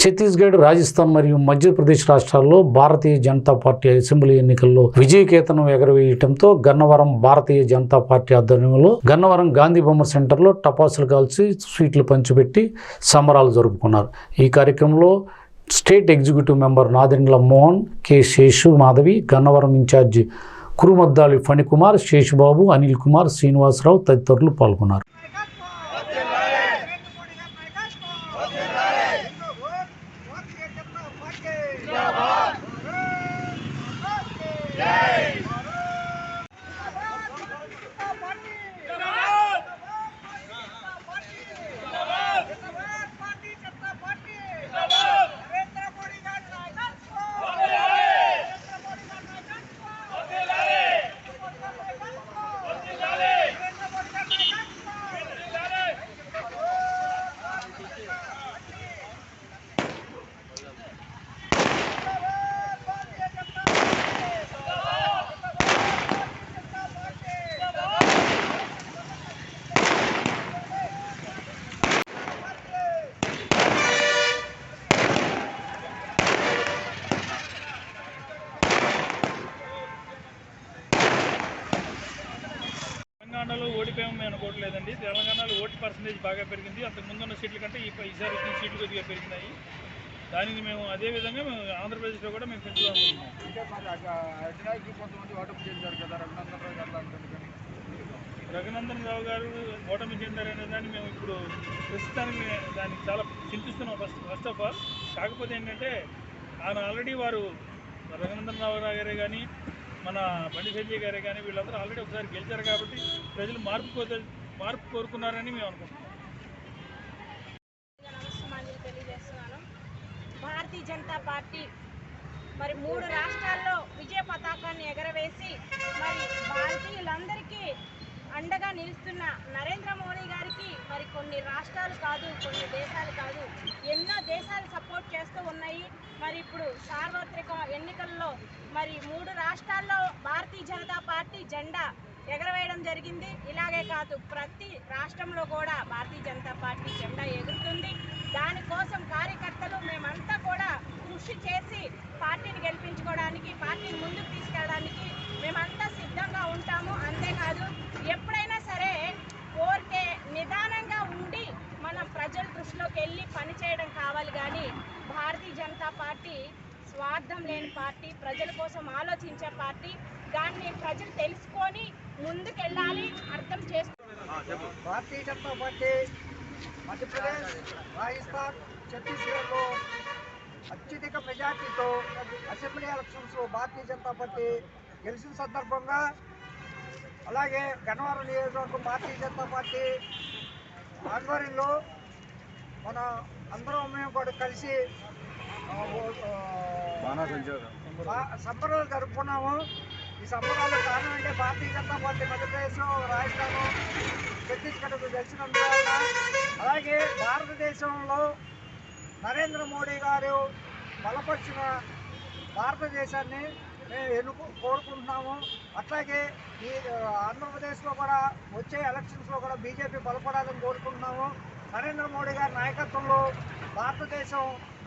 ఛత్తీస్గఢ్ రాజస్థాన్ మరియు మధ్యప్రదేశ్ రాష్ట్రాల్లో భారతీయ Janata party assembly ఎన్నికల్లో విజయకేతనం ఎగరవేయటంతో గన్నవరం భారతీయ జనతా పార్టీ ఆధ్వర్యంలో గన్నవరం గాంధీ బొమ్మ సెంటర్లో టపాసులు కాల్చి స్వీట్లు పంచిపెట్టి సంబరాలు జరుపుకున్నారు. ఈ కార్యక్రమంలో state executive member Nadendla Mohan K Seshu Madhavi Gannavaram incharge Kurumaddali Phanikumar Seshubabu Anil Kumar Srinivasarao తదితరులు పాల్గొన్నారు. అనుకోవట్లేదండి తెలంగాణలో ఓటు పర్సంటేజ్ బాగా పెరిగింది. అంతకు ముందు ఉన్న సీట్ల కంటే ఈ ఈసారి వచ్చిన సీట్లు కొద్దిగా పెరిగినాయి. దానిని మేము అదే విధంగా మేము ఆంధ్రప్రదేశ్లో కూడా మేము పెంచుదాం అంటే మరి కొంతమంది ఓటమి కదా రఘునందన్ రావు గారు. రఘునందన్ రావు గారు ఓటమి చెందారనే దాన్ని మేము ఇప్పుడు ప్రస్తుతానికి దానికి చాలా చింతిస్తున్నాం ఫస్ట్ ఫస్ట్ ఆఫ్ ఆల్. కాకపోతే ఏంటంటే ఆయన ఆల్రెడీ వారు రఘునందన్ రావు గారే కానీ మన బండి సంజయ్ గారే కానీ వీళ్ళందరూ ఆల్రెడీ ఒకసారి గెలిచారు కాబట్టి ప్రజలు మార్పు కోత మార్పు కోరుకున్నారని మేము అనుకుంటున్నాం. భారతీయ జనతా పార్టీ మరి మూడు రాష్ట్రాల్లో విజయ పతాకాన్ని ఎగరవేసి మరి భారతీయులందరికీ అండగా నిలుస్తున్న నరేంద్ర మోడీ గారికి మరి కొన్ని రాష్ట్రాలు కాదు కొన్ని దేశాలు కాదు మరి ఇప్పుడు సార్వత్రిక ఎన్నికల్లో మరి మూడు రాష్ట్రాల్లో భారతీయ జనతా పార్టీ జెండా ఎగరవేయడం జరిగింది. ఇలాగే కాదు ప్రతి రాష్ట్రంలో కూడా భారతీయ జనతా పార్టీ జెండా ఎగురుతుంది. దానికోసం కార్యకర్తలు మేమంతా కూడా కృషి చేసి పార్టీని గెలిపించుకోవడానికి పార్టీని ముందుకు తీసుకెళ్ళడానికి ప్రజల దృష్టిలోకి వెళ్ళి పనిచేయడం కావాలి కానీ భారతీయ జనతా పార్టీ స్వార్థం లేని పార్టీ ప్రజల కోసం ఆలోచించే పార్టీ. దాన్ని ప్రజలు తెలుసుకొని ముందుకెళ్ళాలి అర్థం చేసుకోవాలి భారతీయ జనతా పార్టీ మధ్యప్రదేశ్ రాజస్థాన్ ఛత్తీస్గఢ్లో అత్యధిక మెజార్టీతో అసెంబ్లీ ఎలక్షన్స్లో భారతీయ జనతా పార్టీ గెలిచిన సందర్భంగా అలాగే గన్నవరం నియోజకవర్గం భారతీయ జనతా పార్టీ ఆధ్వర్యంలో మన అందరం మేము కూడా కలిసి సంబరాలు జరుపుకున్నాము. ఈ సంబరాలు కారణం అంటే భారతీయ జనతా పార్టీ మధ్యప్రదేశ్ రాజస్థాన్ ఛత్తీస్గఢ్ గెలిచినందువలన అలాగే భారతదేశంలో నరేంద్ర మోడీ గారు బలపరిచిన భారతదేశాన్ని మేము ఎన్నుకు కోరుకుంటున్నాము. అట్లాగే ఈ ఆంధ్రప్రదేశ్లో కూడా వచ్చే ఎలక్షన్స్లో కూడా బీజేపీ బలపడాలని కోరుకుంటున్నాము. నరేంద్ర మోడీ గారి నాయకత్వంలో భారతదేశం